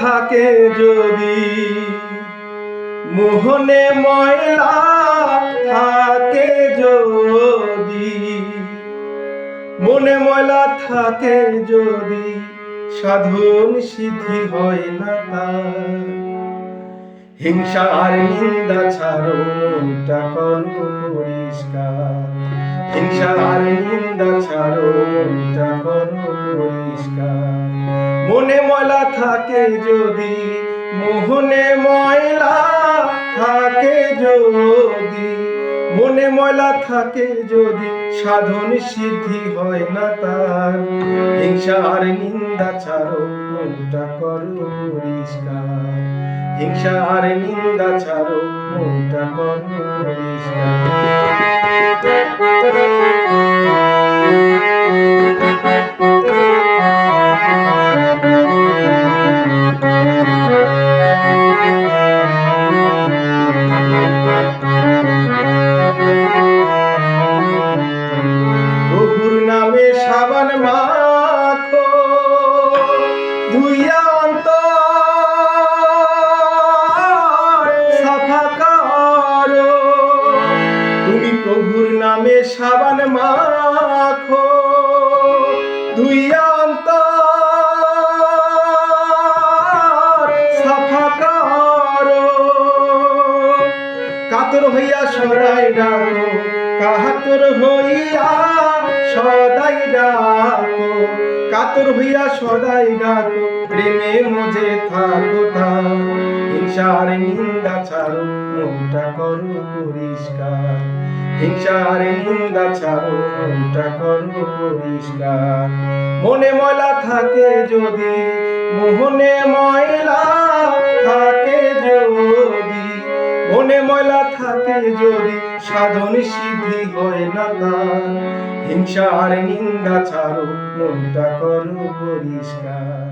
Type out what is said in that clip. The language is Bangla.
থাকে যদি মোহনে ময়লা থাকে যদি, মনে ময়লা থাকে যদি সাধন সিদ্ধি হয় না তার। হিংসা আর নিন্দা ছাড়ো করো পরিষ্কার। হিংসা আর নিন্দা ছাড়ো করো পরিষ্কার। মনে ময়লা থাকে যদি, মোহনে ময়লা থাকে যদি, মনে ময়লা থাকে যদি, সাধন সিদ্ধি হয় না তার। হিংসা আর নিন্দা ছাড়ো, মনটা করো পরিষ্কার। হিংসা আর নিন্দা ছাড়ো, মনটা করো পরিষ্কার। মাখো ধুইয়া অন্তর সাফা করো। তুমি প্রভুর নামে সাবান মাখো। ধুইয়া অন্তর সাফা করো। কাতর হইয়া সদাই ডাকো, কাহাতর হইয়া সদাই ডাকো, কাতর হইয়া সদাই ডাকো, প্রেমে মজে থাকো, থাক। হিংসার নিন্দা ছাড়ো, মনটা করো পরিষ্কার। হিংসার নিন্দা ছাড়ো, মনটা করো পরিষ্কার। মনে ময়লা থাকে যদি, মোহনে ময়লা থাকে যদি সাধন সিদ্ধি হয় না তার হিংসা আর নিন্দা ছাড়ো মনটা করো পরিষ্কার।